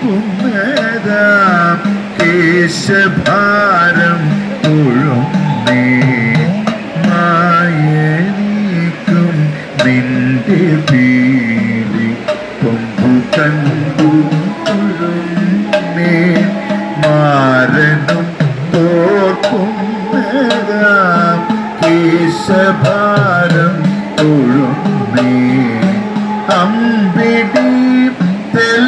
തോൽക്കുന്നതാം കേശഭാരം തൊഴുന്നേ മായനീക്കും നിന്റെ പീലി കൊമ്പു കണ്ടു തൊഴുന്നേ മാരനും തോൽക്കുന്നതാം കേശഭാരം തൊഴുന്നേ അമ്പിടി തെല്ലല്ലൽ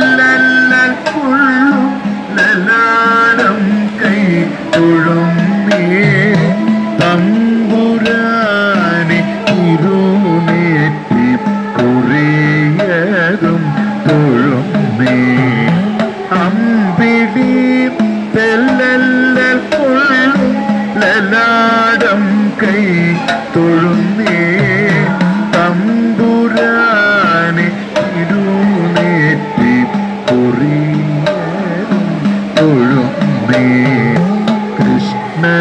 തൊഴുന്നേ തമ്പുരാനെ ഇരുനേറ്റി കുറേയതും തൊഴുന്നേ അമ്പിടി തെല്ലല്ലൽ കൊള്ളും ലലാടം കൈ തൊഴുന്നേ. തമ്പുരാനെ ഇരുനേറ്റി കുറേയതും തൊഴുന്നേ.